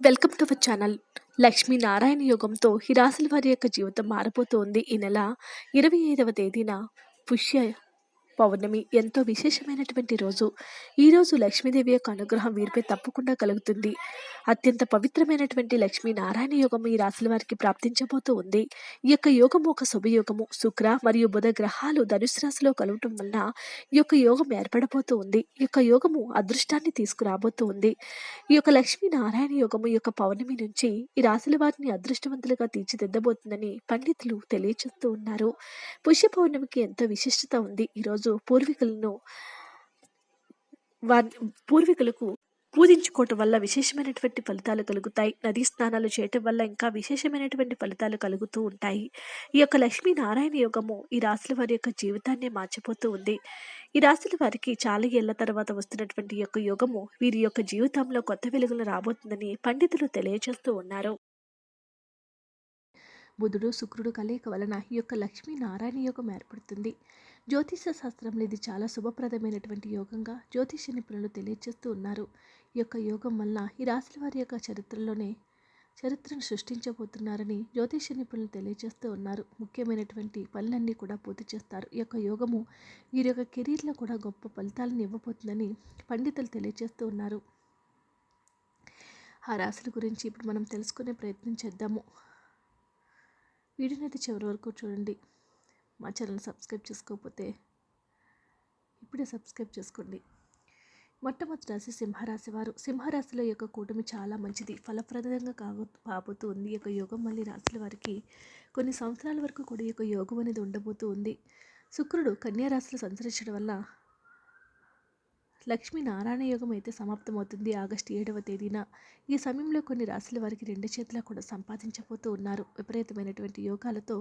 Welcome to our channel. Lakshminarayana యోగంతో ఈ వారి యొక్క జీవితం మారిపోతుంది ఈ నెల ఇరవై ఐదవ తేదీన పుష్య పౌర్ణమి ఎంతో విశేషమైనటువంటి రోజు. ఈ రోజు లక్ష్మీదేవి యొక్క అనుగ్రహం వీరిపై తప్పకుండా కలుగుతుంది. అత్యంత పవిత్రమైనటువంటి లక్ష్మీనారాయణ యోగం ఈ రాశుల వారికి ప్రాప్తించబోతూ ఉంది. ఈ యొక్క యోగము ఒక శుభయోగము. శుక్ర మరియు బుధ గ్రహాలు ధనుసు రాశిలో కలవటం వలన ఈ యొక్క యోగం ఏర్పడబోతూ ఉంది. ఈ యొక్క యోగము అదృష్టాన్ని తీసుకురాబోతూ ఉంది. ఈ యొక్క లక్ష్మీనారాయణ యోగము ఈ యొక్క పౌర్ణమి నుంచి ఈ రాశుల వారిని అదృష్టవంతులుగా తీర్చిదిద్దబోతుందని పండితులు తెలియచేస్తూ ఉన్నారు. పుష్య పౌర్ణమికి ఎంతో విశిష్టత ఉంది. ఈరోజు పూర్వీకులను వారి పూర్వీకులకు పూజించుకోవటం వల్ల విశేషమైనటువంటి ఫలితాలు కలుగుతాయి. నదీ స్నానాలు చేయటం వల్ల ఇంకా విశేషమైనటువంటి ఫలితాలు కలుగుతూ ఉంటాయి. ఈ యొక్క లక్ష్మీనారాయణ యోగము ఈ రాశుల వారి యొక్క జీవితాన్ని మార్చిపోతూ ఉంది. ఈ రాశుల వారికి చాలా ఏళ్ళ తర్వాత వస్తున్నటువంటి యొక్క యోగము వీరి యొక్క జీవితంలో కొత్త వెలుగులు రాబోతుందని పండితులు తెలియజేస్తూ ఉన్నారు. బుధుడు శుక్రుడు కలయిక వలన ఈ యొక్క లక్ష్మీనారాయణ యోగం ఏర్పడుతుంది. జ్యోతిష శాస్త్రంలో ఇది చాలా శుభప్రదమైనటువంటి యోగంగా జ్యోతిష నిపుణులు తెలియజేస్తూ ఉన్నారు. ఈ యొక్క యోగం వల్ల ఈ రాశుల వారి యొక్క చరిత్రలోనే చరిత్రను సృష్టించబోతున్నారని జ్యోతిష నిపుణులు తెలియజేస్తూ ఉన్నారు. ముఖ్యమైనటువంటి పనులన్నీ కూడా పూర్తి చేస్తారు. ఈ యొక్క యోగము వీరి యొక్క కెరీర్లో కూడా గొప్ప ఫలితాలను ఇవ్వబోతుందని పండితులు తెలియజేస్తూ ఉన్నారు. ఆ రాశుల గురించి ఇప్పుడు మనం తెలుసుకునే ప్రయత్నం చేద్దాము. వీడియోని అయితే చివరి వరకు చూడండి. మా ఛానల్ సబ్స్క్రైబ్ చేసుకోకపోతే ఇప్పుడే సబ్స్క్రైబ్ చేసుకోండి. మొట్టమొదటి రాశి సింహరాశి వారు. సింహరాశిలో యొక్క కూటమి చాలా మంచిది. ఫలప్రదంగా కాగో కాబోతూ ఉంది యొక్క యోగం మళ్ళీ రాశుల వారికి కొన్ని సంవత్సరాల వరకు కూడా యొక్క యోగం అనేది ఉండబోతూ ఉంది శుక్రుడు కన్యా రాశిలో సంచరించడం వల్ల లక్ష్మీ నారాయణ యోగం అయితే సమాప్తమవుతుంది ఆగస్టు ఏడవ తేదీన. ఈ సమయంలో కొన్ని రాశుల వారికి రెండు చేతుల కూడా సంపాదించబోతూ ఉన్నారు. విపరీతమైనటువంటి యోగాలతో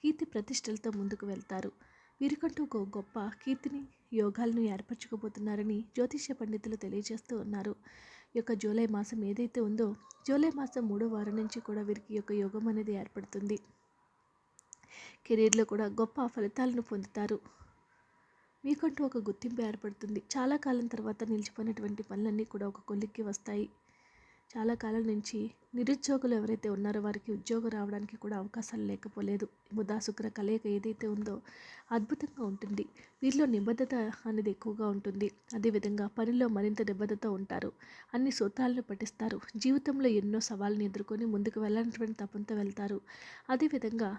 కీర్తి ప్రతిష్టలతో ముందుకు వెళ్తారు. వీరికంటూ ఒక గొప్ప కీర్తిని యోగాలను ఏర్పరచుకోబోతున్నారని జ్యోతిష్య పండితులు తెలియజేస్తూ ఉన్నారు. యొక్క జూలై మాసం ఏదైతే ఉందో జూలై మాసం మూడో వారం నుంచి కూడా వీరికి యొక్క యోగం అనేది ఏర్పడుతుంది. కెరీర్లో కూడా గొప్ప ఫలితాలను పొందుతారు. మీకంటూ ఒక గుర్తింపు ఏర్పడుతుంది. చాలా కాలం తర్వాత నిలిచిపోయినటువంటి పనులన్నీ కూడా ఒక కొలిక్కి వస్తాయి. చాలా కాలం నుంచి నిరుద్యోగులు ఎవరైతే ఉన్నారో వారికి ఉద్యోగం రావడానికి కూడా అవకాశాలు లేకపోలేదు. బుధ కలయిక ఏదైతే ఉందో అద్భుతంగా ఉంటుంది. వీరిలో నిబద్ధత అనేది ఎక్కువగా ఉంటుంది. అదేవిధంగా పనిలో మరింత నిబద్ధత ఉంటారు. అన్ని సూత్రాలను పఠిస్తారు. జీవితంలో ఎన్నో సవాళ్ళని ఎదుర్కొని ముందుకు వెళ్ళాలన్నటువంటి తపంతో వెళ్తారు. అదేవిధంగా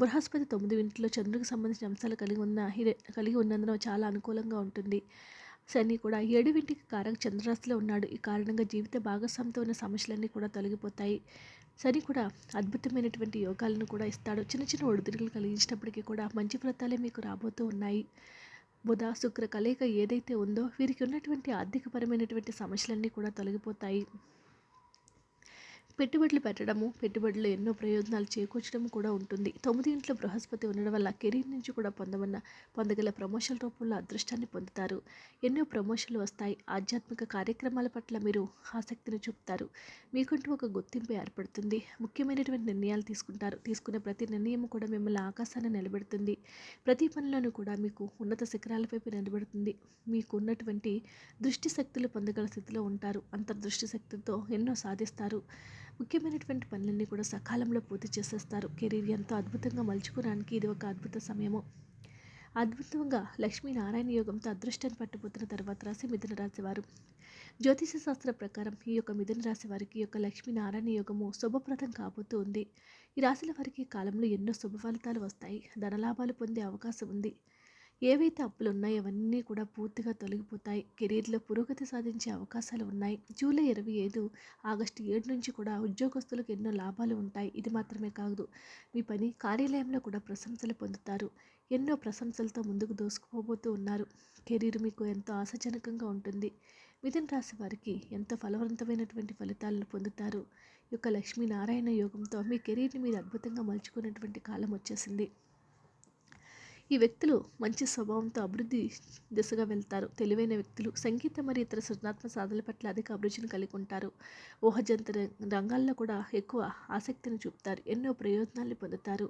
బృహస్పతి తొమ్మిది ఇంట్లో చంద్రుడికి సంబంధించిన అంశాలు కలిగి ఉన్న కలిగి ఉన్నందున చాలా అనుకూలంగా ఉంటుంది. శని కూడా ఏడువింటికి కారక చంద్రరాశిలో ఉన్నాడు. ఈ కారణంగా జీవిత భాగస్వామితో ఉన్న సమస్యలన్నీ కూడా తొలగిపోతాయి. శని కూడా అద్భుతమైనటువంటి యోగాలను కూడా ఇస్తాడు. చిన్న చిన్న ఒడిదుడుకులు కలిగించినప్పటికీ కూడా మంచి ఫలితాలే మీకు రాబోతూ ఉన్నాయి. బుధ శుక్ర కలయిక ఏదైతే ఉందో వీరికి ఉన్నటువంటి ఆర్థికపరమైనటువంటి సమస్యలన్నీ కూడా తొలగిపోతాయి. పెట్టుబడులు పెట్టడము పెట్టుబడులు ఎన్నో ప్రయోజనాలు చేకూర్చడం కూడా ఉంటుంది. తొమ్మిది ఇంట్లో బృహస్పతి ఉండడం వల్ల కెరీర్ నుంచి కూడా పొందమన్న పొందగల ప్రమోషన్ రూపంలో అదృష్టాన్ని పొందుతారు. ఎన్నో ప్రమోషన్లు వస్తాయి. ఆధ్యాత్మిక కార్యక్రమాల పట్ల మీరు ఆసక్తిని చూపుతారు. మీకంటూ ఒక గుర్తింపు ఏర్పడుతుంది. ముఖ్యమైనటువంటి నిర్ణయాలు తీసుకుంటారు. తీసుకునే ప్రతి నిర్ణయం కూడా మిమ్మల్ని ఆకాశాన్ని నిలబెడుతుంది. ప్రతి పనిలోనూ కూడా మీకు ఉన్నత శిఖరాలపై నిలబెడుతుంది. మీకు ఉన్నటువంటి దృష్టి శక్తులు పొందగల స్థితిలో ఉంటారు. అంతర్దృష్టి శక్తితో ఎన్నో సాధిస్తారు. ముఖ్యమైనటువంటి పనులన్నీ కూడా సకాలంలో పూర్తి చేసేస్తారు. కెరీర్ ఎంతో అద్భుతంగా మలుచుకోవడానికి ఇది ఒక అద్భుత సమయము. అద్భుతంగా లక్ష్మీనారాయణ యోగంతో అదృష్టాన్ని పట్టుపోతున్న తర్వాత రాశి మిథున రాశి వారు. జ్యోతిష శాస్త్ర ప్రకారం ఈ యొక్క మిథున రాశి వారికి ఈ యొక్క లక్ష్మీనారాయణ యోగము శుభప్రదం కాబోతూ ఉంది. ఈ రాశుల వారికి కాలంలో ఎన్నో శుభ ఫలితాలు వస్తాయి. ధనలాభాలు పొందే అవకాశం ఉంది. ఏవైతే అప్పులు ఉన్నాయో అవన్నీ కూడా పూర్తిగా తొలగిపోతాయి. కెరీర్లో పురోగతి సాధించే అవకాశాలు ఉన్నాయి. జూలై ఇరవై ఐదు ఆగస్టు ఏడు నుంచి కూడా ఉద్యోగస్తులకు ఎన్నో లాభాలు ఉంటాయి. ఇది మాత్రమే కాదు మీ పని కార్యాలయంలో కూడా ప్రశంసలు పొందుతారు. ఎన్నో ప్రశంసలతో ముందుకు దోసుకోబోతూ ఉన్నారు. కెరీర్ మీకు ఎంతో ఆశాజనకంగా ఉంటుంది. మిథున రాశి వారికి ఎంతో ఫలవంతమైనటువంటి ఫలితాలను పొందుతారు. ఈ యొక్క లక్ష్మీనారాయణ యోగంతో మీ కెరీర్ని మీరు అద్భుతంగా మలుచుకున్నటువంటి కాలం వచ్చేసింది. ఈ వ్యక్తులు మంచి స్వభావంతో అభివృద్ధి దిశగా వెళ్తారు. తెలివైన వ్యక్తులు సంగీతం మరియు ఇతర సృజనాత్మక సాధనల పట్ల అధిక అభిరుచిని కలిగి ఉంటారు. ఊహజంత రంగాల్లో కూడా ఎక్కువ ఆసక్తిని చూపుతారు. ఎన్నో ప్రయోజనాలు పొందుతారు.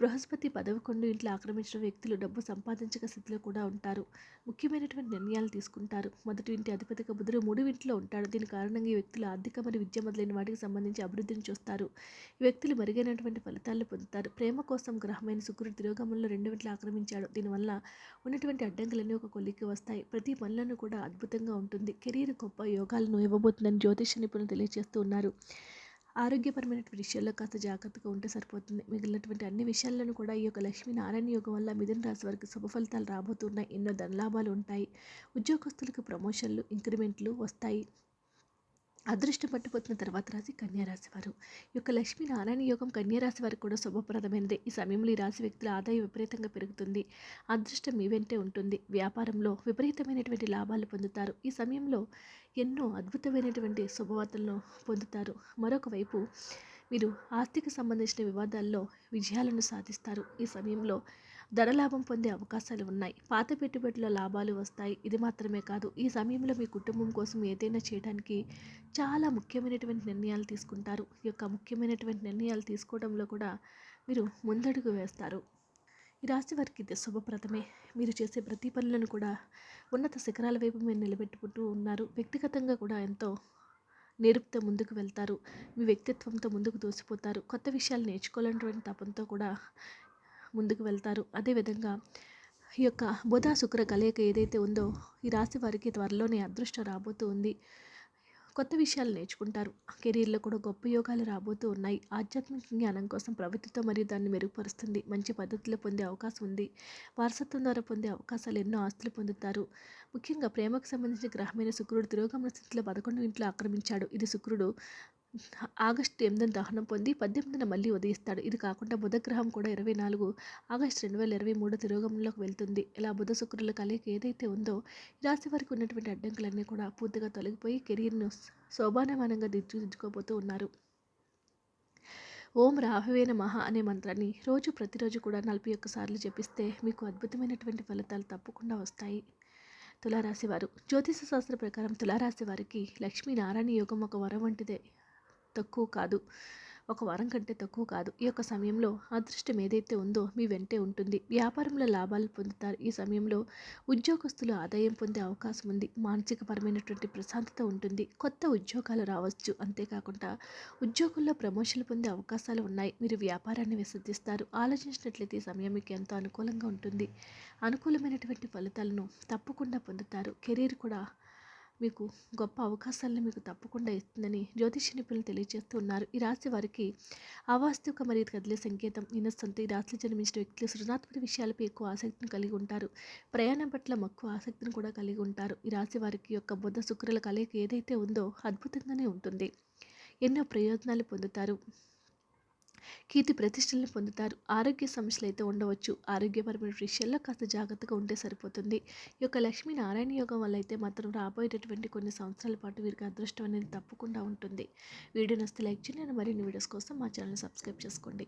బృహస్పతి పదవకొండు ఇంట్లో ఆక్రమించిన వ్యక్తులు డబ్బు సంపాదించక స్థితిలో కూడా ఉంటారు. ముఖ్యమైనటువంటి నిర్ణయాలు తీసుకుంటారు. మొదటి ఇంటి అధిపతిగా బుధుడు మూడు ఇంట్లో ఉంటాడు. దీని కారణంగా ఈ వ్యక్తులు ఆర్థిక మరియు విద్య మొదలైన వాటికి సంబంధించి అభివృద్ధిని చూస్తారు. ఈ వ్యక్తులు మెరుగైనటువంటి ఫలితాలు పొందుతారు. ప్రేమ కోసం గ్రహమైన శుక్రుడు తిరోగమంలో రెండు ఇంట్లో ఆక్రమించాడు దీనివల్ల ఉన్నటువంటి అడ్డంకులన్నీ ఒక కొలిక్కి వస్తాయి. ప్రతి పనులను కూడా అద్భుతంగా ఉంటుంది. కెరీర్ గొప్ప యోగాలను ఇవ్వబోతుందని జ్యోతిష నిపుణులు తెలియజేస్తూ ఉన్నారు. ఆరోగ్యపరమైన విషయాల్లో కాస్త జాగ్రత్తగా ఉంటే సరిపోతుంది. మిగిలినటువంటి అన్ని విషయాలను కూడా ఈ యొక్క లక్ష్మీనారాయణ యోగం వల్ల మిథున రాశి వారికి శుభ ఫలితాలు రాబోతున్నాయి. ఎన్నో ధనలాభాలు ఉంటాయి. ఉద్యోగస్తులకు ప్రమోషన్లు ఇంక్రిమెంట్లు వస్తాయి. అదృష్టం పట్టుపోతున్న తర్వాత రాశి కన్యారాశి వారు. ఈ యొక్క లక్ష్మీ నారాయణ యోగం కన్యారాశి వారికి కూడా శుభప్రదమైనది. ఈ సమయంలో ఈ రాశి వ్యక్తుల ఆదాయం విపరీతంగా పెరుగుతుంది. అదృష్టం మీ వెంటే ఉంటుంది. వ్యాపారంలో విపరీతమైనటువంటి లాభాలు పొందుతారు. ఈ సమయంలో ఎన్నో అద్భుతమైనటువంటి శుభవార్తలను పొందుతారు. మరొక వైపు మీరు ఆస్తికి సంబంధించిన వివాదాల్లో విజయాలను సాధిస్తారు. ఈ సమయంలో ధనలాభం పొందే అవకాశాలు ఉన్నాయి పాత పెట్టుబడుల లాభాలు వస్తాయి. ఇది మాత్రమే కాదు ఈ సమయంలో మీ కుటుంబం కోసం ఏదైనా చేయడానికి చాలా ముఖ్యమైనటువంటి నిర్ణయాలు తీసుకుంటారు. ఈ యొక్క ముఖ్యమైనటువంటి నిర్ణయాలు తీసుకోవడంలో కూడా మీరు ముందడుగు వేస్తారు. ఈ రాశి వారికి ఇది శుభప్రదమే. మీరు చేసే ప్రతి పనులను కూడా ఉన్నత శిఖరాల వైపు మీరు నిలబెట్టుకుంటూ ఉన్నారు. వ్యక్తిగతంగా కూడా ఎంతో నేర్పుతో ముందుకు వెళ్తారు. మీ వ్యక్తిత్వంతో ముందుకు దోసిపోతారు. కొత్త విషయాలు నేర్చుకోవాలన్నటువంటి తపంతో కూడా ముందుకు వెళ్తారు. అదేవిధంగా ఈ యొక్క బుధ శుక్ర కలయిక ఏదైతే ఉందో ఈ రాశి వారికి త్వరలోనే అదృష్టం రాబోతూ ఉంది. కొత్త విషయాలు నేర్చుకుంటారు. కెరీర్లో కూడా గొప్ప యోగాలు రాబోతూ ఉన్నాయి. ఆధ్యాత్మిక జ్ఞానం కోసం ప్రవృత్తితో మరియు దాన్ని మెరుగుపరుస్తుంది. మంచి పద్ధతిలో పొందే అవకాశం ఉంది. వారసత్వం ద్వారా పొందే అవకాశాలు ఎన్నో ఆస్తులు పొందుతారు. ముఖ్యంగా ప్రేమకు సంబంధించిన గ్రహమైన శుక్రుడు తిరోగమన స్థితిలో పదకొండు ఇంట్లో ఆక్రమించాడు. ఇది శుక్రుడు ఆగస్టు ఎనిమిదిన దహనం పొంది పద్దెనిమిదిన మళ్ళీ ఉదయిస్తాడు. ఇది కాకుండా బుధగ్రహం కూడా ఇరవై నాలుగు ఆగస్టు రెండు వేల ఇరవై మూడు తిరోగమంలోకి వెళ్తుంది. ఇలా బుధ శుక్రుల కలయిక ఏదైతే ఉందో ఈ రాశి వారికి ఉన్నటువంటి అడ్డంకులన్నీ కూడా పూర్తిగా తొలగిపోయి కెరీర్ను శోభానమానంగా దిద్దుకోబోతూ ఉన్నారు. ఓం రాహవేన మహా అనే మంత్రాన్ని రోజు ప్రతిరోజు కూడా నలభై ఒక్కసార్లు జపిస్తే మీకు అద్భుతమైనటువంటి ఫలితాలు తప్పకుండా వస్తాయి. తులారాశి వారు జ్యోతిష శాస్త్ర ప్రకారం తులారాశి వారికి లక్ష్మీనారాయణ యోగం ఒక వరం వంటిదే. తక్కువ కాదు. ఒక వారం కంటే తక్కువ కాదు. ఈ యొక్క సమయంలో అదృష్టం ఏదైతే ఉందో మీ వెంటే ఉంటుంది. వ్యాపారంలో లాభాలు పొందుతారు. ఈ సమయంలో ఉద్యోగస్తులు ఆదాయం పొందే అవకాశం ఉంది. మానసికపరమైనటువంటి ప్రశాంతత ఉంటుంది. కొత్త ఉద్యోగాలు రావచ్చు. అంతేకాకుండా ఉద్యోగుల్లో ప్రమోషన్లు పొందే అవకాశాలు ఉన్నాయి. మీరు వ్యాపారాన్ని విసర్జిస్తారు ఆలోచించినట్లయితే ఈ సమయం మీకు ఎంతో అనుకూలంగా ఉంటుంది. అనుకూలమైనటువంటి ఫలితాలను తప్పకుండా పొందుతారు. కెరీర్ కూడా మీకు గొప్ప అవకాశాలను మీకు తప్పకుండా ఇస్తుందని జ్యోతిష నిపుణులు తెలియజేస్తూ ఉన్నారు. ఈ రాశి వారికి అవాస్తవిక మరియు కదిలే సంకేతం ఇనస్సంత ఈ రాశిలో జన్మించిన వ్యక్తులు సృజనాత్మక విషయాలపై ఎక్కువ ఆసక్తిని కలిగి ఉంటారు. ప్రయాణం పట్ల మక్కువ ఆసక్తిని కూడా కలిగి ఉంటారు. ఈ రాశి వారికి యొక్క బుద్ధ శుక్రుల కలయిక ఏదైతే ఉందో అద్భుతంగానే ఉంటుంది. ఎన్నో ప్రయోజనాలు పొందుతారు. కీర్తి ప్రతిష్టలను పొందుతారు. ఆరోగ్య సమస్యలు అయితే ఉండవచ్చు. ఆరోగ్యపరమైన విషయాల్లో కాస్త జాగ్రత్తగా ఉంటే సరిపోతుంది. ఈ యొక్క లక్ష్మీ నారాయణ యోగం వల్ల అయితే మాత్రం రాబోయేటటువంటి కొన్ని సంవత్సరాల పాటు వీరికి అదృష్టం అనేది తప్పకుండా ఉంటుంది. వీడియో నస్తే లైక్ చేయండి. మరిన్ని వీడియోస్ కోసం మా ఛానల్ సబ్స్క్రైబ్ చేసుకోండి.